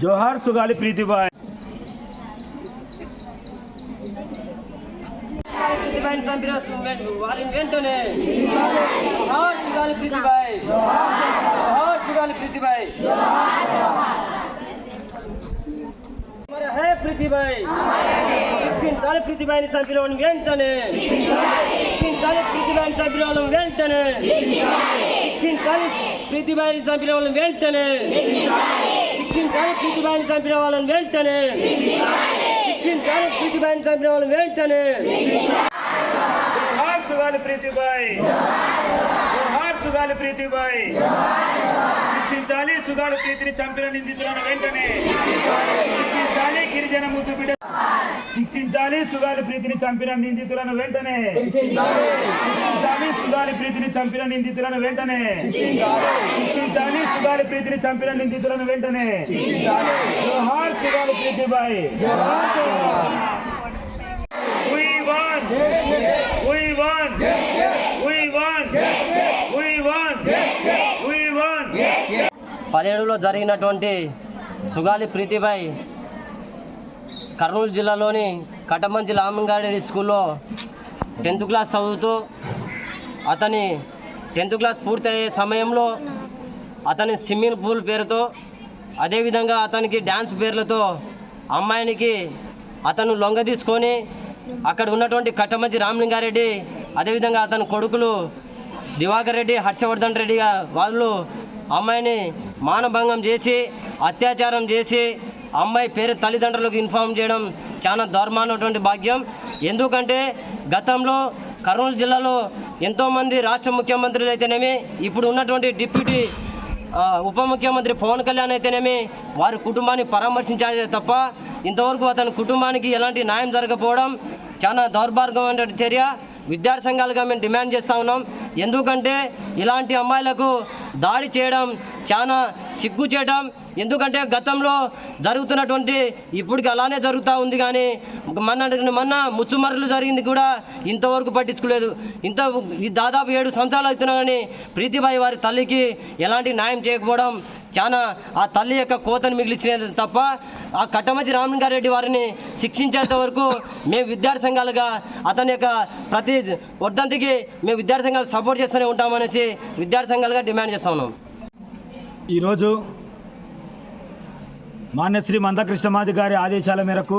జోహార్ సుగాలి ప్రీతిబాయ్ ప్రీతిబాయిని చంపిన వారిని వెంటనే జోహార్ సుగాలి ప్రీతిబాయ్ జోహార్ సుగాలి ప్రీతిబాయ్ మరి హే ప్రీతిబాయ్ శిక్షించాలి ప్రీతిబాయిని చంపిన వాడిని వెంటనే శిక్షించాలి ప్రీతిబాయిని చంపిన వాళ్ళని వెంటనే శిక్షించాలి ప్రీతిబాయిని చంపిన వాళ్ళని వెంటనే శిక్షించాలి ప్రీతిబాయిని చంపిన వాళ్ళని వెంటనే శిక్షించాలి ప్రీతిబాయిని చంపిన వాళ్ళని వెంటనే జోహార్ సుగాలి ప్రీతిబాయ్ సుగాలి ప్రీతిబాయ్ శిక్షించాలి సుగాలి ప్రీతిని చంపిన నిందితులను వెంటనే శిక్షించాలి గిరిజన ముద్దు బిడ్డ శిక్షించాలి. సుగాలి ప్రీతిని చంపిన నిందితులను వెంటనే. శిక్షించాలి. సుగాలి ప్రీతిని చంపిన నిందితులను వెంటనే. శిక్షించాలి. సుగాలి ప్రీతిని చంపిన నిందితులను వెంటనే. జోహార్ Sugali Preetibai We won! We won! We won! We won! We won! పదిహేడులో జరిగినటువంటి సుగాలి ప్రీతిబాయ్ కర్నూలు జిల్లాలోని కటమంచి లామంగాడి స్కూల్లో టెన్త్ క్లాస్ చదువుతూ అతని టెన్త్ క్లాస్ పూర్తయ్యే సమయంలో అతని స్విమ్మింగ్ పూల్ పేరుతో అదేవిధంగా అతనికి డ్యాన్స్ పేర్లతో అమ్మాయినికి అతను లొంగ తీసుకొని అక్కడ ఉన్నటువంటి కట్టమంచి రామలింగారెడ్డి అదేవిధంగా అతని కొడుకులు దివాకర్ రెడ్డి హర్షవర్ధన్ రెడ్డిగా వాళ్ళు అమ్మాయిని మానభంగం చేసి అత్యాచారం చేసి అమ్మాయి పేరు తల్లిదండ్రులకు ఇన్ఫామ్ చేయడం చాలా దారుణమైనటువంటి భాగ్యం. ఎందుకంటే గతంలో కర్నూలు జిల్లాలో ఎంతోమంది రాష్ట్ర ముఖ్యమంత్రులు అయితేనేమి ఇప్పుడు ఉన్నటువంటి డిప్యూటీ ఉప ముఖ్యమంత్రి పవన్ కళ్యాణ్ అయితేనేమి వారి కుటుంబాన్ని పరామర్శించాలి తప్ప ఇంతవరకు అతని కుటుంబానికి ఎలాంటి న్యాయం జరగకపోవడం చాలా దౌర్భాగ్యమైన చర్య. విద్యార్థి సంఘాలుగా మేము డిమాండ్ చేస్తూ ఉన్నాం. ఎందుకంటే ఇలాంటి అమ్మాయిలకు దాడి చేయడం చాలా సిగ్గు చేయడం. ఎందుకంటే గతంలో జరుగుతున్నటువంటి ఇప్పటికి అలానే జరుగుతూ ఉంది కానీ మన మొన్న ముచ్చుమరలు జరిగింది కూడా ఇంతవరకు పట్టించుకోలేదు. ఇంత ఈ దాదాపు ఏడు సంవత్సరాలు అవుతున్నా కానీ ప్రీతిబాయి వారి తల్లికి ఎలాంటి న్యాయం చేయకపోవడం చాలా ఆ తల్లి యొక్క కోతను మిగిలిచినది తప్ప ఆ కట్టమంచి రామలింగారెడ్డి వారిని శిక్షించేంత వరకు మేము విద్యార్థి సంఘాలుగా అతని యొక్క ప్రతి వర్ధంతికి మేము విద్యార్థి సంఘాలు సపోర్ట్ చేస్తూనే ఉంటామనేసి విద్యార్థి సంఘాలుగా డిమాండ్ చేస్తాం. ఉన్నాం ఈరోజు మాన్యశ్రీ మందకృష్ణమాది గారి ఆదేశాల మేరకు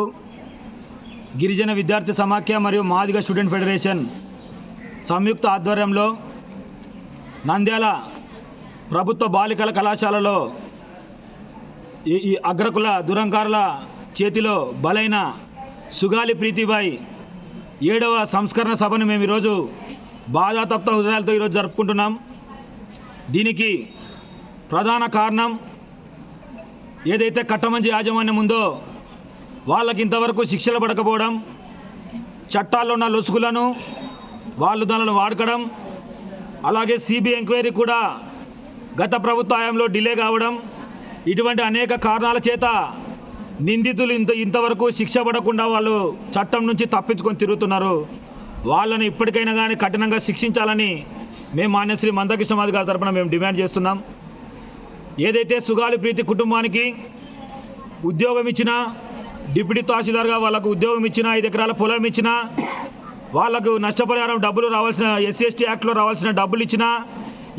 గిరిజన విద్యార్థి సమాఖ్య మరియు మాదిగ స్టూడెంట్ ఫెడరేషన్ సంయుక్త ఆధ్వర్యంలో నంద్యాల ప్రభుత్వ బాలికల కళాశాలలో ఈ ఈ అగ్రకుల దురంకారుల చేతిలో బలైన సుగాలి ప్రీతిబాయి ఏడవ సంస్కరణ సభను మేము ఈరోజు బాధాతప్త హృదయాలతో ఈరోజు జరుపుకుంటున్నాం. దీనికి ప్రధాన కారణం ఏదైతే కట్టమంచి యాజమాన్యం ఉందో వాళ్ళకి ఇంతవరకు శిక్షలు పడకపోవడం చట్టాల్లో ఉన్న లొసుగులను వాళ్ళు దానిని వాడకడం అలాగే సిబిఐ ఎంక్వైరీ కూడా గత ప్రభుత్వ హయాంలో డిలే కావడం ఇటువంటి అనేక కారణాల చేత నిందితులు ఇంత ఇంతవరకు శిక్ష పడకుండా వాళ్ళు చట్టం నుంచి తప్పించుకొని తిరుగుతున్నారు. వాళ్ళని ఇప్పటికైనా కానీ కఠినంగా శిక్షించాలని మేము మాన్యశ్రీ మందకృష్ణమాది గారి తరఫున మేము డిమాండ్ చేస్తున్నాం. ఏదైతే సుగాలి ప్రీతి కుటుంబానికి ఉద్యోగం ఇచ్చినా డిప్యూటీ తహసీల్దార్గా వాళ్ళకు ఉద్యోగం ఇచ్చినా ఐదు ఎకరాల పొలం ఇచ్చినా వాళ్ళకు నష్టపరిహారం డబ్బులు రావాల్సిన ఎస్సీ ఎస్టీ యాక్ట్లో రావాల్సిన డబ్బులు ఇచ్చినా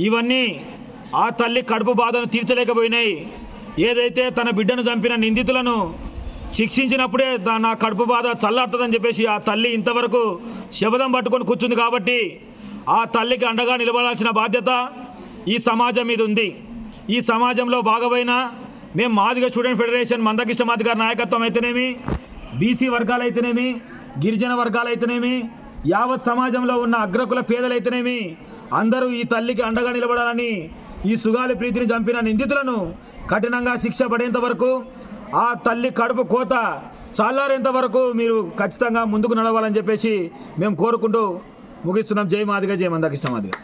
ఇవన్నీ ఆ తల్లి కడుపు బాధను తీర్చలేకపోయినాయి. ఏదైతే తన బిడ్డను చంపిన నిందితులను శిక్షించినప్పుడే నా కడుపు బాధ చల్లారుతుందని చెప్పేసి ఆ తల్లి ఇంతవరకు శబదం పట్టుకొని కూర్చుంది కాబట్టి ఆ తల్లికి అండగా నిలబడాల్సిన బాధ్యత ఈ సమాజం మీద ఉంది. ఈ సమాజంలో భాగమైన మేము మాదిగ స్టూడెంట్ ఫెడరేషన్ మందకిష్ట మాదిగారి నాయకత్వం అయితేనేమి బీసీ వర్గాలైతేనేమి గిరిజన వర్గాలైతేనేమి యావత్ సమాజంలో ఉన్న అగ్రకుల పేదలైతేనేమి అందరూ ఈ తల్లికి అండగా నిలబడాలని ఈ సుగాలి ప్రీతిని చంపిన నిందితులను కఠినంగా శిక్ష పడేంత వరకు ఆ తల్లి కడుపు కోత చల్లారేంత వరకు మీరు ఖచ్చితంగా ముందుకు నడవాలని చెప్పేసి మేము కోరుకుంటూ ముగిస్తున్నాం. జై మాదిగా జై మందాకృష్ణ మాదిగా.